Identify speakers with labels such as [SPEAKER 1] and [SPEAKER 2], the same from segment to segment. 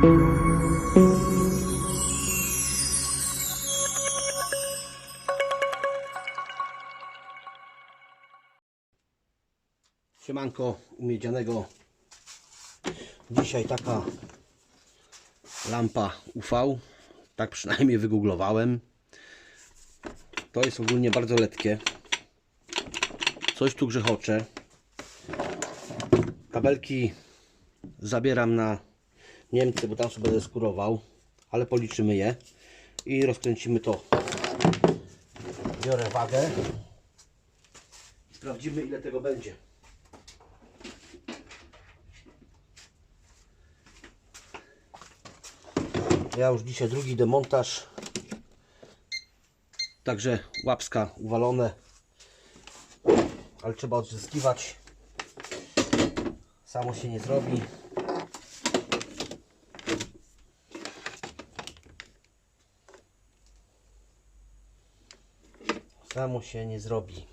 [SPEAKER 1] Siemanko miedzianego. Dzisiaj taka lampa UV. Tak przynajmniej wygooglowałem. To jest ogólnie bardzo letkie. Coś tu grzechocze. Kabelki zabieram na Niemcy, bo tam sobie będę skurował. Ale policzymy je i rozkręcimy to. Biorę wagę. Sprawdzimy ile tego będzie. Ja już dzisiaj drugi demontaż. Także łapska uwalone. Ale trzeba odzyskiwać. Samo się nie zrobi. Samo się nie zrobi.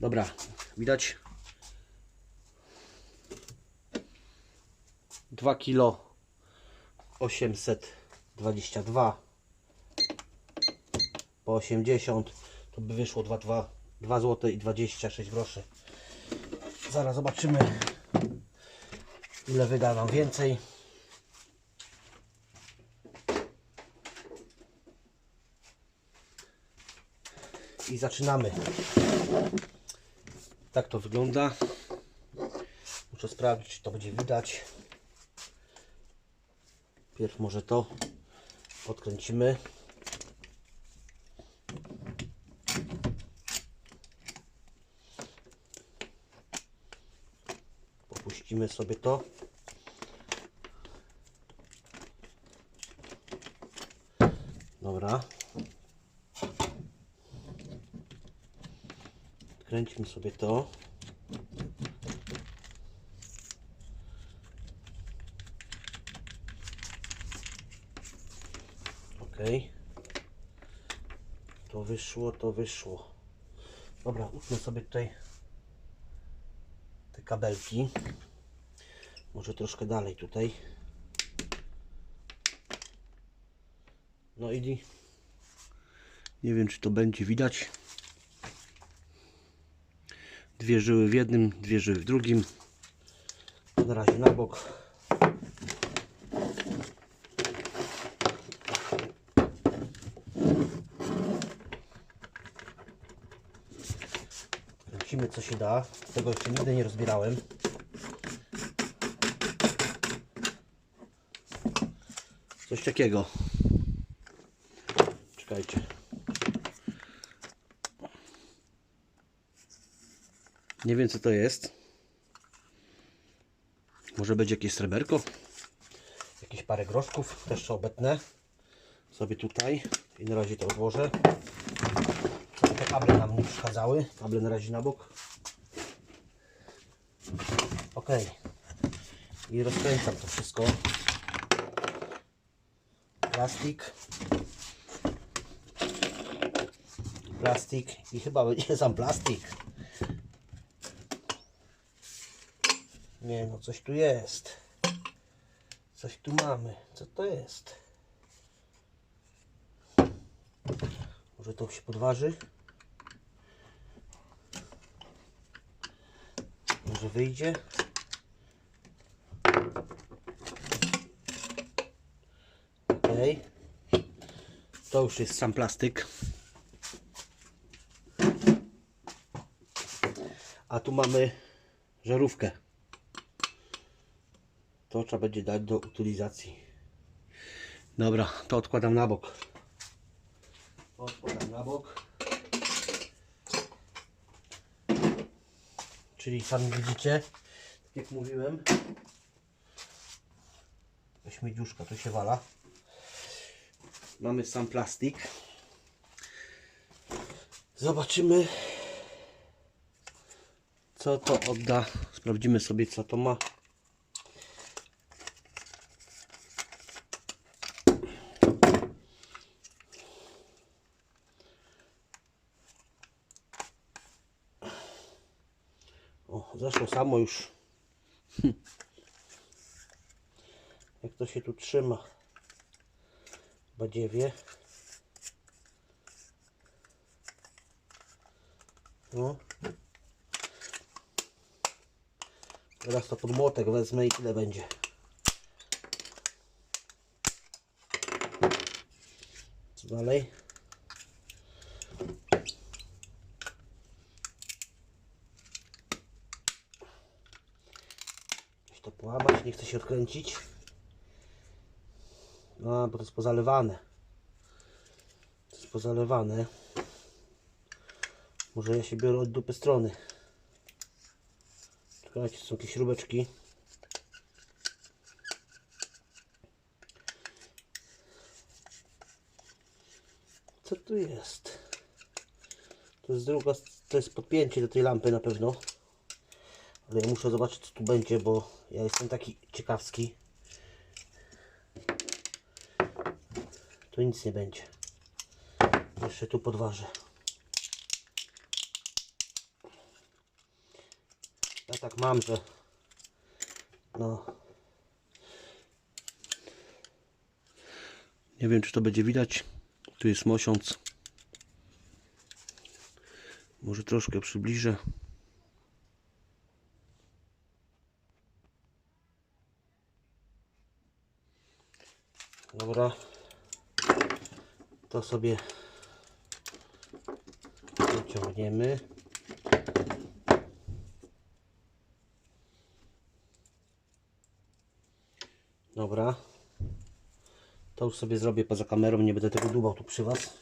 [SPEAKER 1] Dobra, widać? 2 kilo 822 po 80 to by wyszło 2, 2, 2 zł i 26 groszy. Zaraz zobaczymy ile wyda nam więcej i zaczynamy tak to wygląda muszę sprawdzić czy to będzie widać Pierw może to odkręcimy. Popuścimy sobie to. Dobra. Kręćmy sobie to. Ok. To wyszło, to wyszło. Dobra, utnę sobie tutaj te kabelki. Może troszkę dalej tutaj. No i nie wiem, czy to będzie widać. Dwie żyły w jednym, dwie żyły w drugim. Na razie na bok. Kręcimy co się da. Tego jeszcze nigdy nie rozbierałem. Coś takiego. Czekajcie. Nie wiem co to jest. Może będzie jakieś sreberko? Jakieś parę groszków. Też obetnę. Sobie tutaj. I na razie to odłożę. Te kable nam nie przeszkadzały. Kable na razie na bok. Ok. I rozkręcam to wszystko. Plastik. Plastik. I chyba będzie sam plastik. Nie no, coś tu jest. Coś tu mamy. Co to jest? Może to się podważy? Może wyjdzie? Ok. To już jest sam plastyk. A tu mamy żarówkę. To trzeba będzie dać do utylizacji. Dobra, to odkładam na bok. To odkładam na bok. Czyli sami widzicie, tak jak mówiłem, śmiedziuszka tu się wala. Mamy sam plastik. Zobaczymy, co to odda. Sprawdzimy sobie, co to ma. Zeszło samo już. Jak to się tu trzyma? Badziewie. No. Teraz to pod młotek wezmę i ile będzie. Co dalej? To połamać, nie chce się odkręcić. No, bo to jest pozalewane. To jest pozalewane. Może ja się biorę od dupy strony. Czekajcie, są jakieś śrubeczki. Co tu jest? To jest druga, to jest podpięcie do tej lampy na pewno. Ale ja muszę zobaczyć co tu będzie, bo ja jestem taki ciekawski. Tu nic nie będzie. Jeszcze tu podważę. Ja tak mam, że no nie wiem czy to będzie widać. Tu jest mosiąc. Może troszkę przybliżę. Dobra. To sobie wyciągniemy. Dobra. To już sobie zrobię poza kamerą, nie będę tego dłubał tu przy Was.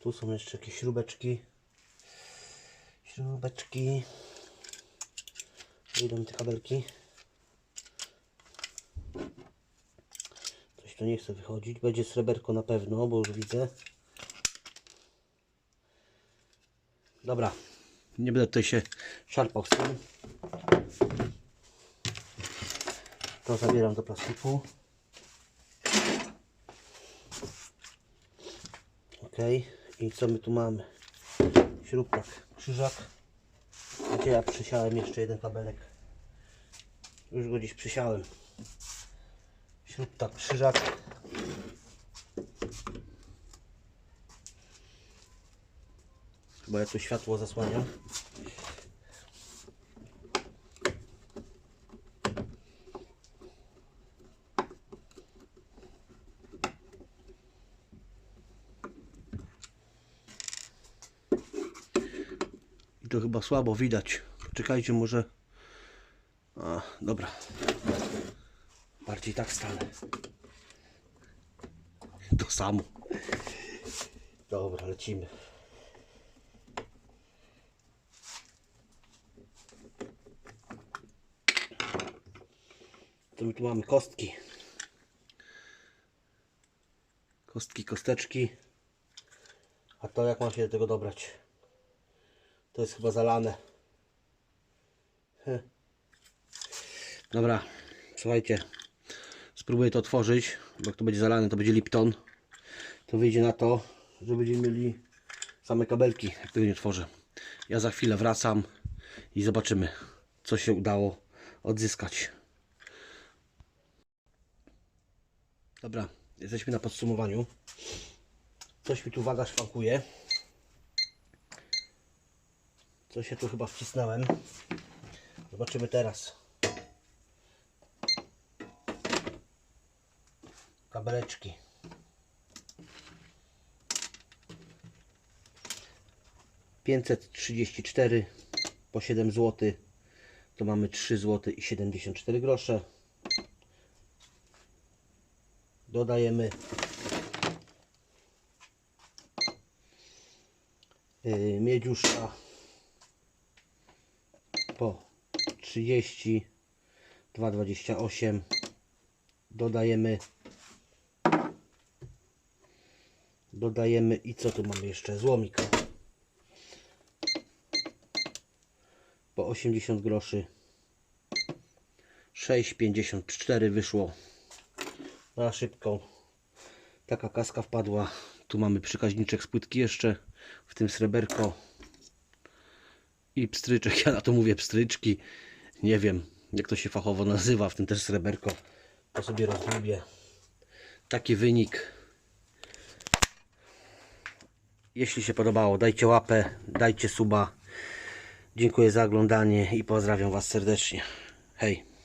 [SPEAKER 1] Tu są jeszcze jakieś śrubeczki. Śrubeczki. Mi te kabelki. Tu nie chce wychodzić. Będzie sreberko na pewno, bo już widzę. Dobra. Nie będę tutaj się szarpał z tym. To zabieram do plastiku. Ok. I co my tu mamy? Śrubka, krzyżak. Gdzie ja przysiałem jeszcze jeden kabelek. Już go dziś przysiałem. Śrubka, krzyżak. Chyba ja tu światło zasłaniam. I to chyba słabo widać. Czekajcie, może. A, dobra. Bardziej tak stanę. To samo. Dobra, lecimy. My tu mamy kostki. Kostki, kosteczki. A to jak mam się do tego dobrać? To jest chyba zalane. Heh. Dobra, słuchajcie. Spróbuję to otworzyć, bo jak to będzie zalane, to będzie Lipton. To wyjdzie na to, że będziemy mieli same kabelki, jak tego nie otworzę. Ja za chwilę wracam i zobaczymy, co się udało odzyskać. Dobra, jesteśmy na podsumowaniu. Coś mi tu waga szwankuje. Coś się tu chyba wcisnąłem. Zobaczymy teraz. Kabeleczki. Pięćset trzydzieści cztery po 7 zł. To mamy 3 zł i 74 grosze. Dodajemy yy, miedziuszka po 30 2,28 dodajemy dodajemy i co tu mamy jeszcze? Złomik po 80 groszy. 6,54 wyszło. Na szybką taka kaska wpadła. Tu mamy przekaźniczek z płytki jeszcze. W tym sreberko. I pstryczek, ja na to mówię pstryczki, nie wiem, jak to się fachowo nazywa, w tym też sreberko, to sobie rozlubię. Taki wynik. Jeśli się podobało, dajcie łapę, dajcie suba. Dziękuję za oglądanie i pozdrawiam Was serdecznie. Hej!